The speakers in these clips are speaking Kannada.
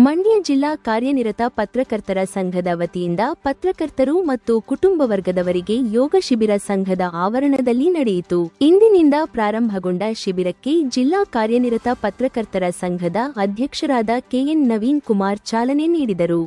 ಮಂಡ್ಯ ಜಿಲ್ಲಾ ಕಾರ್ಯನಿರತ ಪತ್ರಕರ್ತರ ಸಂಘದ ವತಿಯಿಂದ ಪತ್ರಕರ್ತರು ಮತ್ತು ಕುಟುಂಬ ವರ್ಗದವರಿಗೆ ಯೋಗ ಶಿಬಿರ ಸಂಘದ ಆವರಣದಲ್ಲಿ ನಡೆಯಿತು. ಇಂದಿನಿಂದ ಪ್ರಾರಂಭಗೊಂಡ ಶಿಬಿರಕ್ಕೆ ಜಿಲ್ಲಾ ಕಾರ್ಯನಿರತ ಪತ್ರಕರ್ತರ ಸಂಘದ ಅಧ್ಯಕ್ಷರಾದ ಕೆಎನ್ ನವೀನ್ ಕುಮಾರ್ ಚಾಲನೆ ನೀಡಿದರು.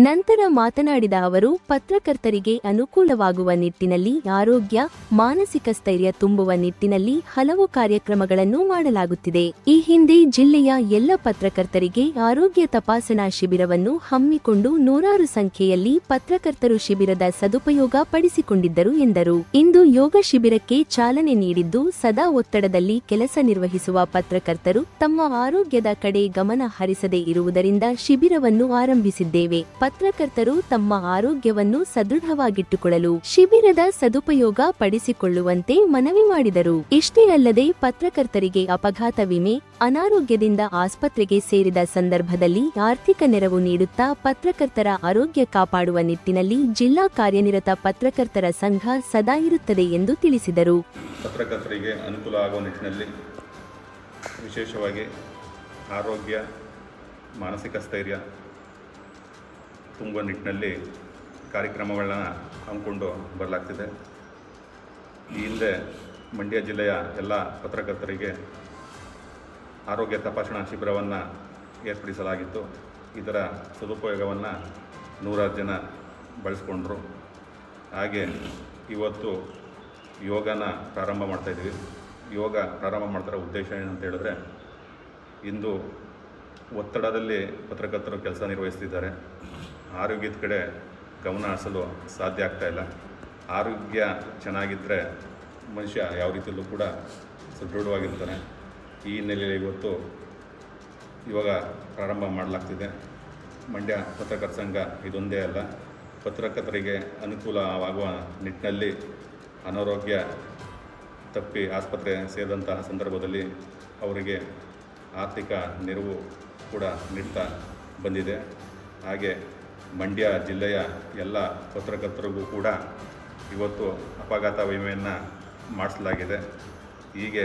ನಂತರ ಮಾತನಾಡಿದ ಅವರು, ಪತ್ರಕರ್ತರಿಗೆ ಅನುಕೂಲವಾಗುವ ನಿಟ್ಟಿನಲ್ಲಿ ಆರೋಗ್ಯ, ಮಾನಸಿಕ ಸ್ಥೈರ್ಯ ತುಂಬುವ ನಿಟ್ಟಿನಲ್ಲಿ ಹಲವು ಕಾರ್ಯಕ್ರಮಗಳನ್ನು ಮಾಡಲಾಗುತ್ತಿದೆ. ಈ ಹಿಂದೆ ಜಿಲ್ಲೆಯ ಎಲ್ಲ ಪತ್ರಕರ್ತರಿಗೆ ಆರೋಗ್ಯ ತಪಾಸಣಾ ಶಿಬಿರವನ್ನು ಹಮ್ಮಿಕೊಂಡು ನೂರಾರು ಸಂಖ್ಯೆಯಲ್ಲಿ ಪತ್ರಕರ್ತರು ಶಿಬಿರದ ಸದುಪಯೋಗ ಪಡಿಸಿಕೊಂಡಿದ್ದರು ಎಂದರು. ಇಂದು ಯೋಗ ಶಿಬಿರಕ್ಕೆ ಚಾಲನೆ ನೀಡಿದ್ದು, ಸದಾ ಒತ್ತಡದಲ್ಲಿ ಕೆಲಸ ನಿರ್ವಹಿಸುವ ಪತ್ರಕರ್ತರು ತಮ್ಮ ಆರೋಗ್ಯದ ಕಡೆ ಗಮನ ಹರಿಸದೇ ಇರುವುದರಿಂದ ಶಿಬಿರವನ್ನು ಆರಂಭಿಸಿದ್ದೇವೆ. ಪತ್ರಕರ್ತರು ತಮ್ಮ ಆರೋಗ್ಯವನ್ನು ಸದೃಢವಾಗಿಟ್ಟುಕೊಳ್ಳಲು ಶಿಬಿರದ ಸದುಪಯೋಗ ಪಡಿಸಿಕೊಳ್ಳುವಂತೆ ಮನವಿ ಮಾಡಿದರು. ಇಷ್ಟೇ ಅಲ್ಲದೆ ಪತ್ರಕರ್ತರಿಗೆ ಅಪಘಾತ ವಿಮೆ, ಅನಾರೋಗ್ಯದಿಂದ ಆಸ್ಪತ್ರೆಗೆ ಸೇರಿದ ಸಂದರ್ಭದಲ್ಲಿ ಆರ್ಥಿಕ ನೆರವು ನೀಡುತ್ತಾ ಪತ್ರಕರ್ತರ ಆರೋಗ್ಯ ಕಾಪಾಡುವ ನಿಟ್ಟಿನಲ್ಲಿ ಜಿಲ್ಲಾ ಕಾರ್ಯನಿರತ ಪತ್ರಕರ್ತರ ಸಂಘ ಸದಾ ಇರುತ್ತದೆ ಎಂದು ತಿಳಿಸಿದರು. ಪತ್ರಕರ್ತರಿಗೆ ಅನುಕೂಲ ಆಗುವ ನಿಟ್ಟಿನಲ್ಲಿ ವಿಶೇಷವಾಗಿ ಆರೋಗ್ಯ, ಮಾನಸಿಕ ಸ್ಥೈರ್ಯ ತುಂಬುವ ನಿಟ್ಟಿನಲ್ಲಿ ಕಾರ್ಯಕ್ರಮಗಳನ್ನ ಹಮ್ಮಿಕೊಂಡು ಬರಲಾಗ್ತಿದೆ. ಈ ಹಿಂದೆ ಮಂಡ್ಯ ಜಿಲ್ಲೆಯ ಎಲ್ಲ ಪತ್ರಕರ್ತರಿಗೆ ಆರೋಗ್ಯ ತಪಾಸಣಾ ಶಿಬಿರವನ್ನು ಏರ್ಪಡಿಸಲಾಗಿತ್ತು. ಇದರ ಸದುಪಯೋಗವನ್ನು ನೂರಾರು ಜನ ಬಳಸ್ಕೊಂಡ್ರು. ಹಾಗೆ ಇವತ್ತು ಯೋಗನ ಪ್ರಾರಂಭ ಮಾಡ್ತಾಯಿದ್ವಿ ಯೋಗ ಪ್ರಾರಂಭ ಮಾಡ್ತಾರ ಉದ್ದೇಶ ಏನಂತ ಹೇಳಿದ್ರೆ, ಇಂದು ಒತ್ತಡದಲ್ಲಿ ಪತ್ರಕರ್ತರು ಕೆಲಸ ನಿರ್ವಹಿಸ್ತಿದ್ದಾರೆ. ಆರೋಗ್ಯದ ಕಡೆ ಗಮನ ಹರಿಸಲು ಸಾಧ್ಯ ಆಗ್ತಾ ಇಲ್ಲ. ಆರೋಗ್ಯ ಚೆನ್ನಾಗಿದ್ದರೆ ಮನುಷ್ಯ ಯಾವ ರೀತಿಯಲ್ಲೂ ಕೂಡ ಸದೃಢವಾಗಿರ್ತಾನೆ. ಈ ಹಿನ್ನೆಲೆಯಲ್ಲಿ ಇವತ್ತು ಇವಾಗ ಪ್ರಾರಂಭ ಮಾಡಲಾಗ್ತಿದೆ. ಮಂಡ್ಯ ಪತ್ರಕರ್ತ ಸಂಘ ಇದೊಂದೇ ಅಲ್ಲ. ಪತ್ರಕರ್ತರಿಗೆ ಅನುಕೂಲವಾಗುವ ನಿಟ್ಟಿನಲ್ಲಿ ಅನಾರೋಗ್ಯ ತಪ್ಪಿ ಆಸ್ಪತ್ರೆ ಸೇರಿದಂತಹ ಸಂದರ್ಭದಲ್ಲಿ ಅವರಿಗೆ ಆರ್ಥಿಕ ನೆರವು ಕೂಡ ನೀಡ್ತಾ ಬಂದಿದೆ. ಹಾಗೆ ಮಂಡ್ಯ ಜಿಲ್ಲೆಯ ಎಲ್ಲ ಪತ್ರಕರ್ತರಿಗೂ ಕೂಡ ಇವತ್ತು ಅಪಘಾತ ವಿಮೆಯನ್ನು ಮಾಡಿಸಲಾಗಿದೆ. ಹೀಗೆ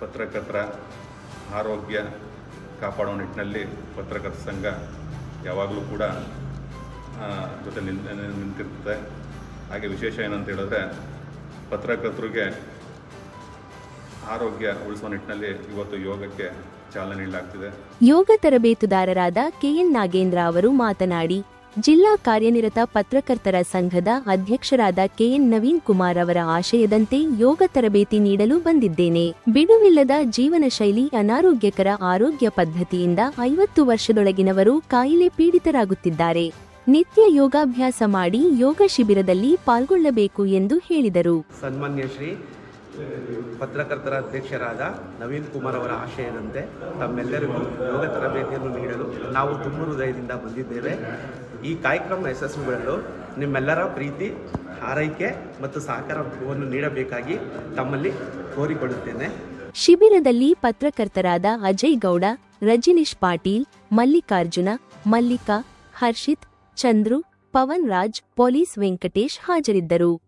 ಪತ್ರಕರ್ತರ ಆರೋಗ್ಯ ಕಾಪಾಡೋ ನಿಟ್ಟಿನಲ್ಲಿ ಪತ್ರಕರ್ತ ಸಂಘ ಯಾವಾಗಲೂ ಕೂಡ ಜೊತೆ ನಿಂತಿರ್ತದೆ. ಹಾಗೆ ವಿಶೇಷ ಏನಂತ ಹೇಳಿದ್ರೆ ಪತ್ರಕರ್ತರಿಗೆ ಆರೋಗ್ಯ ಉಳಿಸುವ ನಿಟ್ಟಿನಲ್ಲಿ ಇವತ್ತು ಯೋಗಕ್ಕೆ ಚಾಲನೆ ನೀಡಲಾಗ್ತಿದೆ. ಯೋಗ ತರಬೇತುದಾರರಾದ ಕೆಎನ್ ನಾಗೇಂದ್ರ ಅವರು ಮಾತನಾಡಿ ಜಿಲ್ಲಾ ಕಾರ್ಯನಿರತ ಪತ್ರಕರ್ತರ ಸಂಘದ ಅಧ್ಯಕ್ಷರಾದ ಕೆಎನ್ ನವೀನ್ ಕುಮಾರ್ ಅವರ ಆಶಯದಂತೆ ಯೋಗ ತರಬೇತಿ ನೀಡಲು ಬಂದಿದ್ದೇನೆ. ಬಿಡುವಿಲ್ಲದ ಜೀವನ ಶೈಲಿ ಅನಾರೋಗ್ಯಕರ ಆರೋಗ್ಯ ಪದ್ಧತಿಯಿಂದ ಐವತ್ತು ವರ್ಷದೊಳಗಿನವರು ಕಾಯಿಲೆ ಪೀಡಿತರಾಗುತ್ತಿದ್ದಾರೆ. ನಿತ್ಯ ಯೋಗಾಭ್ಯಾಸ ಮಾಡಿ ಯೋಗ ಶಿಬಿರದಲ್ಲಿ ಪಾಲ್ಗೊಳ್ಳಬೇಕು ಎಂದು ಹೇಳಿದರು. ಸನ್ಮಾನ್ಯ ಶ್ರೀ ಪತ್ರಕರ್ತರ ಅಧ್ಯಕ್ಷರಾದ ನವೀನ್ ಕುಮಾರ್ ಅವರ ಆಶಯದಂತೆ ತಮ್ಮೆಲ್ಲರಿಗೂ ಯೋಗ ತರಬೇತಿಯನ್ನು ನೀಡಲು ನಾವು ತುಂಬ ಹೃದಯದಿಂದ ಬಂದಿದ್ದೇವೆ. ಈ ಕಾರ್ಯಕ್ರಮ ಯಶಸ್ವಿಗೊಳ್ಳಲು ನಿಮ್ಮೆಲ್ಲರ ಪ್ರೀತಿ, ಆರೈಕೆ ಮತ್ತು ಸಹಕಾರವನ್ನು ನೀಡಬೇಕಾಗಿ ತಮ್ಮಲ್ಲಿ ಕೋರಿಕೊಳ್ಳುತ್ತೇನೆ. ಶಿಬಿರದಲ್ಲಿ ಪತ್ರಕರ್ತರಾದ ಅಜಯ್ ಗೌಡ, ರಜನೀಶ್ ಪಾಟೀಲ್, ಮಲ್ಲಿಕಾರ್ಜುನ, ಮಲ್ಲಿಕಾ, ಹರ್ಷಿತ್, ಚಂದ್ರು ಪವನ್ ರಾಜ್ ಪೊಲೀಸ್ ವೆಂಕಟೇಶ್ ಹಾಜರಿದ್ದರು.